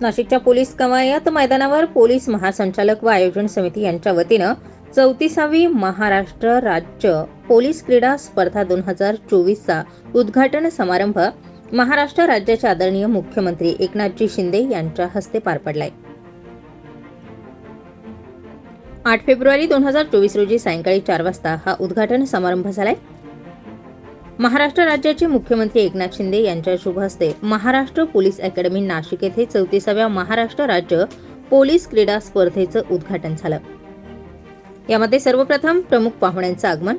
नाशिकच्या पोलीस कवायत मैदानावर पोलीस महासंचालक व आयोजन समिती यांच्या वतीनं चौतीसावी महाराष्ट्र राज्य पोलीस क्रीडा स्पर्धा दोन हजार चोवीसचा उद्घाटन समारंभ महाराष्ट्र राज्याचे आदरणीय मुख्यमंत्री एकनाथजी शिंदे यांच्या हस्ते पार पडलाय. आठ फेब्रुवारी दोन हजार चोवीस रोजी सायंकाळी चार वाजता हा उद्घाटन समारंभ झालाय. महाराष्ट्र राज्याचे मुख्यमंत्री एकनाथ शिंदे यांच्या शुभ हस्ते महाराष्ट्र पोलीस अकॅडमी नाशिक येथे चौतीसाव्या महाराष्ट्र राज्य पोलीस क्रीडा स्पर्धेचं उद्घाटन झालं. यामध्ये सर्वप्रथम प्रमुख पाहुण्यांचं आगमन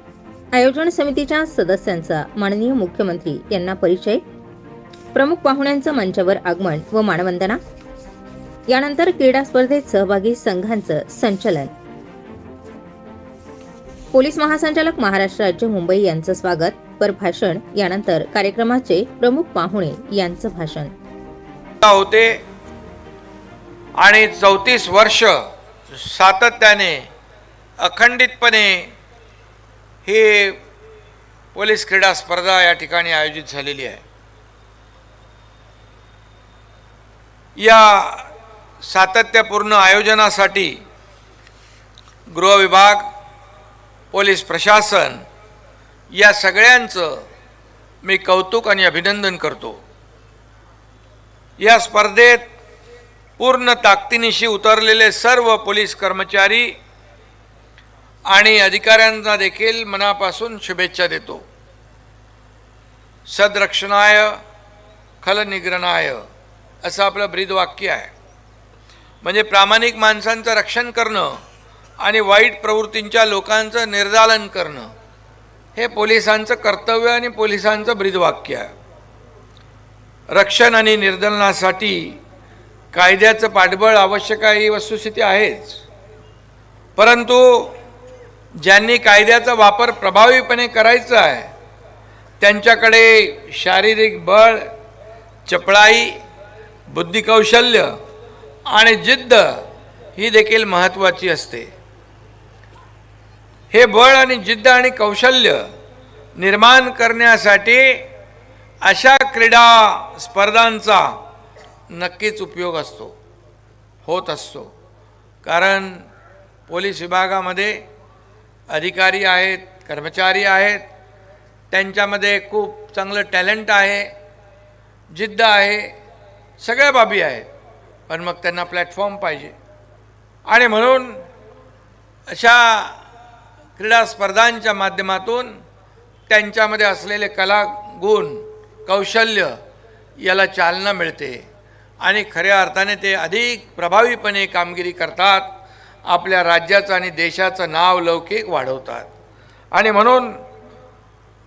आयोजन समितीच्या सदस्यांचा माननीय मुख्यमंत्री यांना परिचय प्रमुख पाहुण्यांचं मंचावर आगमन व मानवंदना यानंतर क्रीडा स्पर्धेत सहभागी संघांचं संचलन पोलीस महासंचालक महाराष्ट्र राज्य मुंबई यांचं स्वागत. पर भाषण यानंतर कार्यक्रमाचे प्रमुख पाहुणे यांचं भाषण. होते आणि चौतीस वर्ष सातत्याने अखंडितपणे ही पोलीस क्रीडा स्पर्धा या ठिकाणी आयोजित झालेली आहे. या सातत्यपूर्ण आयोजनासाठी गृहविभाग पोलीस प्रशासन या सगळ्यांचं मी कौतुक आणि अभिनंदन करतो. या स्पर्धेत पूर्ण ताकदीनिशी उतरलेले सर्व पोलीस कर्मचारी आणि अधिकाऱ्यांना देखील मनापासून शुभेच्छा देतो. सदरक्षणाय खलनिग्रणाय असं आपलं ब्रीदवाक्य आहे. म्हणजे प्रामाणिक माणसांचं रक्षण करणं आणि वाईट प्रवृत्तींच्या लोकांचं निर्दालन करणं हे पोलिसांचं कर्तव्य आणि पोलिसांचं ब्रीदवाक्य आहे. रक्षण आणि निर्दलनासाठी कायद्याचं पाठबळ आवश्यक आहे ही वस्तुस्थिती आहेच. परंतु ज्यांनी कायद्याचा वापर प्रभावीपणे करायचा आहे त्यांच्याकडे शारीरिक बळ चपळाई बुद्धिकौशल्य आणि जिद्द ही देखील महत्त्वाची असते. हे बळ आणि जिद्द आणि कौशल्य निर्माण करण्यासाठी अशा क्रीडा स्पर्धांचा नक्कीच उपयोग असतो होत असतो. कारण पोलीस विभागामध्ये अधिकारी आहेत कर्मचारी आहेत त्यांच्यामध्ये खूप चांगलं टॅलेंट आहे जिद्द आहे सगळ्या बाबी आहेत. पण मग त्यांना प्लॅटफॉर्म पाहिजे. आणि म्हणून अशा क्रीडा स्पर्धांच्या माध्यमातून त्यांच्यामध्ये असलेले कला गुण कौशल्य याला चालना मिळते. आणि खऱ्या अर्थाने ते अधिक प्रभावीपणे कामगिरी करतात आपल्या राज्याचं आणि देशाचं नाव लौकिक वाढवतात. आणि म्हणून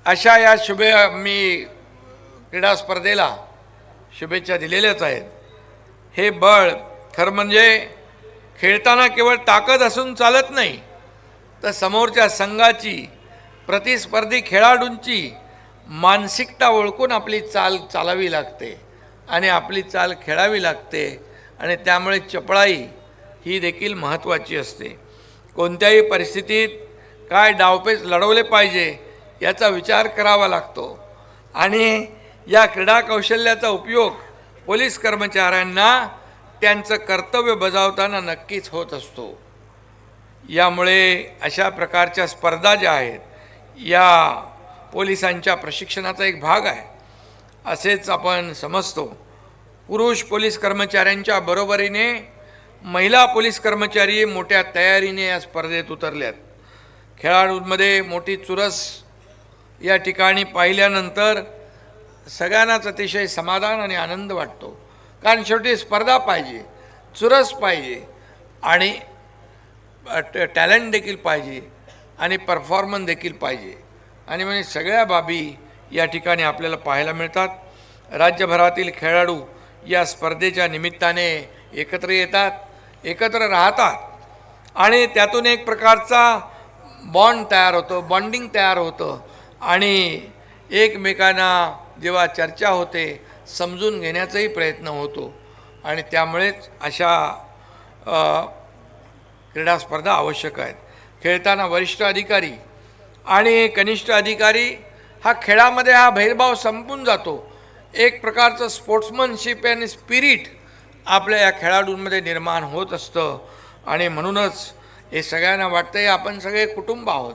अशा या शुभे मी क्रीडा स्पर्धेला शुभेच्छा दिलेल्याच आहेत. हे बळ खरं म्हणजे खेळताना केवळ ताकद असून चालत नाही तर समोरच्या संघाची प्रतिस्पर्धी खेळाडूंची मानसिकता ओळखून आपली चाल चालावी लागते आणि आपली चाल खेळावी लागते आणि त्यामुळे चपळाई ही देखील महत्त्वाची असते. कोणत्याही परिस्थितीत काय डावपेच लढवले पाहिजे याचा विचार करावा लागतो. आणि या क्रीडा कौशल्याचा उपयोग पोलीस कर्मचाऱ्यांना त्यांचं कर्तव्य बजावताना नक्कीच होत असतो. यामुळे अशा प्रकारच्या स्पर्धा ज्या आहेत या पोलिसांच्या प्रशिक्षणाचा एक भाग आहे. असेच आपण समजतो. पुरुष पोलीस कर्मचाऱ्यांच्या बरोबरीने महिला पोलीस कर्मचारी मोठ्या तयारीने या स्पर्धेत उतरल्यात. खेळाडूंमध्ये मोठी चुरस या ठिकाणी पाहिल्यानंतर सगळ्यांनाच अतिशय समाधान आणि आनंद वाटतो. कारण शेवटी स्पर्धा पाहिजे चुरस पाहिजे आणि टॅलेंट देखील पाहिजे आणि परफॉर्मन्स देखील पाहिजे. आणि म्हणजे सगळ्या बाबी या ठिकाणी आपल्याला पाहायला मिळतात. राज्यभरातील खेळाडू या स्पर्धेच्या निमित्ताने एकत्र येतात एकत्र राहतात. आणि त्यातून एक प्रकारचा बॉन्ड तयार होतो बॉन्डिंग तयार होतं. आणि एकमेकांना जेव्हा चर्चा होते समजून घेण्याचाही प्रयत्न होतो. आणि त्यामुळेच अशा क्रीडा स्पर्धा आवश्यक आहेत. खेळताना वरिष्ठ अधिकारी आणि कनिष्ठ अधिकारी हा खेळामध्ये हा भेदभाव संपून जातो. एक प्रकारचं स्पोर्ट्समनशिप आणि स्पिरिट आपल्या या खेळाडूंमध्ये निर्माण होत असतं. आणि म्हणूनच हे सगळ्यांना वाटतं आहे आपण सगळे कुटुंब आहोत.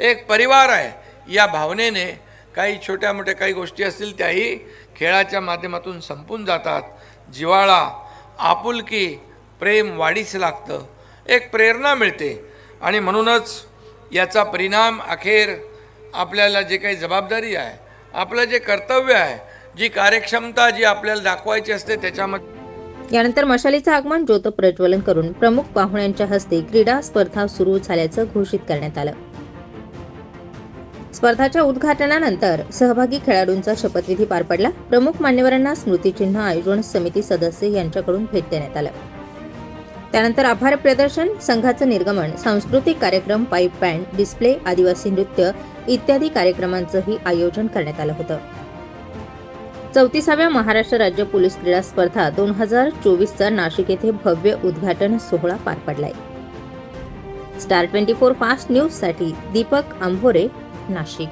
एक परिवार आहे. या भावनेने काही छोट्या मोठ्या काही गोष्टी असतील त्याही खेळाच्या माध्यमातून संपून जातात. जिवाळा आपुलकी प्रेम वाढीस लागतं. एक प्रेरणा मिळते. आणि म्हणूनच याचा परिणाम अखेर आपल्याला जे काही जबाबदारी आहे आपलं जे कर्तव्य आहे जी कार्यक्षमता जी आपल्याला दाखवायची असते त्याच्यामध्ये यानंतर मशालीचं आगमन ज्योत प्रज्वलन करून प्रमुख पाहुण्यांच्या हस्ते क्रीडा स्पर्धा सुरू झाल्याचं घोषित करण्यात आलं. स्पर्धाच्या उद्घाटनानंतर सहभागी खेळाडूंचा शपथविधी पार पडला. प्रमुख मान्यवरांना स्मृतिचिन्ह आयोजन समिती सदस्य यांच्याकडून भेट देण्यात आलं. त्यानंतर आभार प्रदर्शन संघाचं निर्गमन सांस्कृतिक कार्यक्रम पाईप बँड डिस्प्ले आदिवासी नृत्य इत्यादी कार्यक्रमांचंही आयोजन करण्यात आलं होतं. चौतीसाव्या महाराष्ट्र राज्य पोलीस क्रीडा स्पर्धा दोन हजार चोवीसचा नाशिक येथे भव्य उद्घाटन सोहळा पार पडलाय. स्टार ट्वेंटी फोर फास्ट न्यूजसाठी दीपक आंभोरे नाशिक.